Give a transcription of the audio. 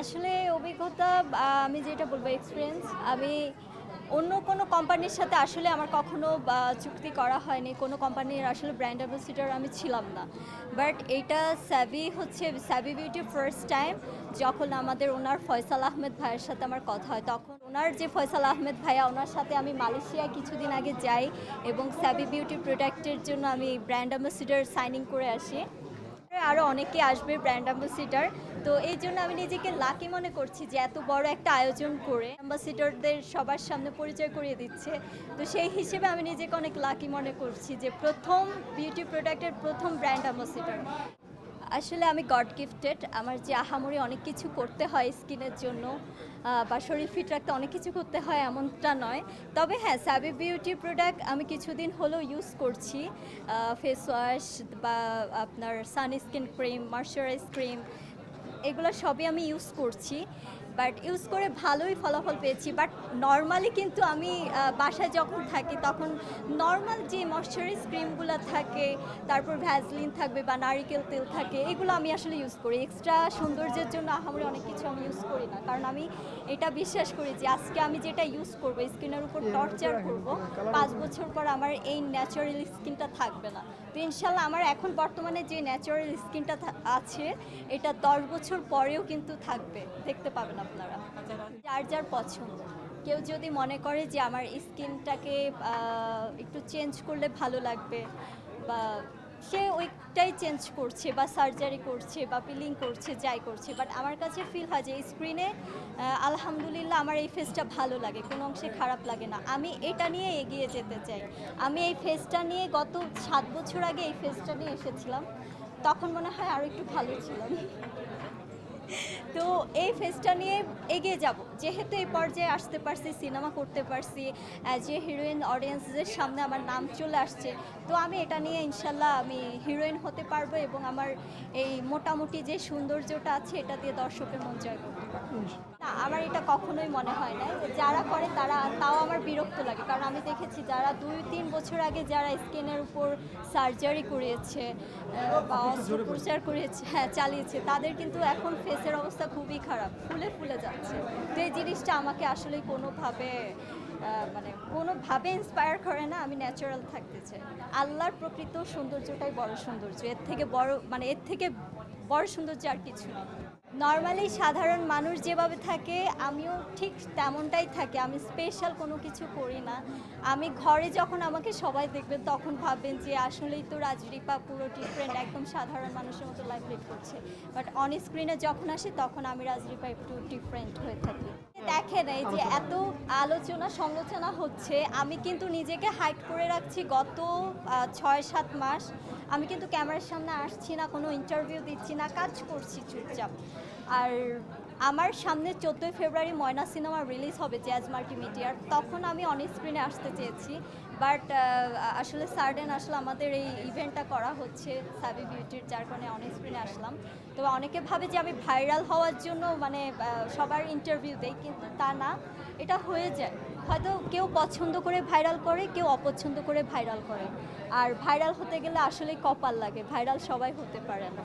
আসলে অভিজ্ঞতা আমি যেটা বলব এক্সপিরিয়েন্স আমি অন্য কোনো কোম্পানির সাথে আসলে আমার কখনো চুক্তি করা হয়নি। কোনো কোম্পানির আসলে ব্র্যান্ড অ্যাম্বাসিডার আমি ছিলাম না। বাট এইটা স্যাবি হচ্ছে স্যাবি বিউটি ফার্স্ট টাইম যখন আমাদের ওনার ফয়সাল আহমেদ ভাইয়ের সাথে আমার কথা হয়। তখন ওনার যে ফয়সাল আহমেদ ভাইয়া, ওনার সাথে আমি মালয়েশিয়ায় কিছুদিন আগে যাই এবং স্যাবি বিউটি প্রোডাক্টের জন্য আমি ব্র্যান্ড অ্যাম্বাসিডার সাইনিং করে আসি। আরও অনেকে আসবে ব্র্যান্ড অ্যাম্বাসিডার তো এই জন্য আমি নিজেকে লাকি মনে করছি যে এত বড় একটা আয়োজন করে অ্যাম্বাসিডারদের সবার সামনে পরিচয় করিয়ে দিচ্ছে। তো সেই হিসেবে আমি নিজেকে অনেক লাকি মনে করছি যে প্রথম বিউটি প্রোডাক্টের প্রথম ব্র্যান্ড অ্যাম্বাসিডার আসলে আমি গড গিফটেড আমার যে আহামরি অনেক কিছু করতে হয় স্কিনের জন্য বা শরীর ফিট রাখতে অনেক কিছু করতে হয় এমনটা নয়। তবে হ্যাঁ সাবি বিউটি প্রোডাক্ট আমি কিছুদিন হলো ইউজ করছি। ফেস ওয়াশ বা আপনার সানস্ক্রিন ক্রিম ময়শ্চারাইজ ক্রিম এগুলো সবই আমি ইউজ করছি। বাট ইউজ করে ভালোই ফলাফল পেয়েছি। বাট নর্মালি কিন্তু আমি বাসায় যখন থাকি তখন নর্মাল যে ময়শ্চারাইজ ক্রিমগুলো থাকে তারপর ভ্যাজলিন থাকবে বা নারিকেল তেল থাকে এগুলো আমি আসলে ইউজ করি। এক্সট্রা সৌন্দর্যের জন্য আহামরি অনেক কিছু আমি ইউজ করি না। কারণ আমি এটা বিশ্বাস করি যে আজকে আমি যেটা ইউজ করব স্কিনের উপর টর্চার করব পাঁচ বছর পর আমার এই ন্যাচারাল স্কিনটা থাকবে না। তো ইনশাল্লাহ আমার এখন বর্তমানে যে ন্যাচারাল স্কিনটা আছে, এটা দশ বছর পরেও কিন্তু থাকবে। দেখতে পাবেন আপনারা। যার যার পছন্দ। কেউ যদি মনে করে যে আমার স্কিনটাকে একটু চেঞ্জ করলে ভালো লাগবে বা সে ওইটাই চেঞ্জ করছে বা সার্জারি করছে বা পিলিং করছে, যাই করছে। বাট আমার কাছে ফিল হয় যে স্ক্রিনে আলহামদুলিল্লাহ আমার এই ফেসটা ভালো লাগে, কোনো অংশে খারাপ লাগে না। আমি এটা নিয়ে এগিয়ে যেতে চাই। আমি এই ফেসটা নিয়ে গত সাত বছর আগে এই ফেসটা নিয়ে এসেছিলাম, তখন মনে হয় আরও একটু ভালো ছিলাম। এই ফেজটা নিয়ে এগিয়ে যাব। যেহেতু এই পর্যায়ে আসতে পারছি সিনেমা করতে পারছি এ হিরোইন অডিয়েন্সদের সামনে আমার নাম চলে আসছে, তো আমি এটা নিয়ে ইনশাল্লাহ আমি হিরোইন হতে পারব এবং আমার এই মোটামুটি যে সৌন্দর্যটা আছে, এটা দিয়ে দর্শকের মন জয় করতে পারব। না আমার এটা কখনোই মনে হয় না যারা করে তারা তাও আমার বিরক্ত লাগে। কারণ আমি দেখেছি যারা দুই তিন বছর আগে যারা স্কিনের উপর সার্জারি করিয়েছে বা অস্ত্রোপচার করিয়েছে হ্যাঁ চালিয়েছে তাদের কিন্তু এখন ফেসের অবস্থা খুবই খারাপ ফুলে ফুলে যাচ্ছে। তো এই জিনিসটা আমাকে আসলে কোনোভাবে মানে কোনোভাবে ইন্সপায়ার করে না আমি ন্যাচারাল থাকতে চাই। আল্লাহর প্রকৃত সৌন্দর্যটাই বড় সৌন্দর্য। এর থেকে বড় মানে এর থেকে বড় সৌন্দর্য আর কিছু না নর্মালি সাধারণ মানুষ যেভাবে থাকে, আমিও ঠিক তেমনটাই থাকি। আমি স্পেশাল কোনো কিছু করি না। আমি ঘরে যখন আমাকে সবাই দেখবেন তখন ভাববেন যে আসলেই তো রাজরিপা পুরো ডিফারেন্ট একদম সাধারণ মানুষের মতো লাইফ লিড করছে। বাট অন স্ক্রিনে যখন আসে, তখন আমি রাজরিপা একটু ডিফারেন্ট হয়ে থাকি। দেখেন যে এত আলোচনা, সমালোচনা হচ্ছে। আমি কিন্তু নিজেকে হাইট করে রাখছি গত ছয় সাত মাস। আমি কিন্তু ক্যামেরার সামনে আসছি না, কোনো ইন্টারভিউ দিচ্ছি না, কাজ করছি চুপচাপ। আর আমার সামনে চোদ্দোই ফেব্রুয়ারি ময়না সিনেমা রিলিজ হবে জ্যাজ মাল্টিমিডিয়ার তখন আমি অন স্ক্রিনে আসতে চেয়েছি। বাট আসলে সার্ডেন আসলে আমাদের এই ইভেন্টটা করা হচ্ছে সাবি বিউটির যার কারণে অন স্ক্রিনে আসলাম। তবে অনেকে ভাবে যে আমি ভাইরাল হওয়ার জন্য মানে সবার ইন্টারভিউ দেই, কিন্তু তা না। এটা হয়ে যায়। হয়তো কেউ পছন্দ করে ভাইরাল করে, কেউ অপছন্দ করে ভাইরাল করে। আর ভাইরাল হতে গেলে আসলে কপাল লাগে। ভাইরাল সবাই হতে পারে না।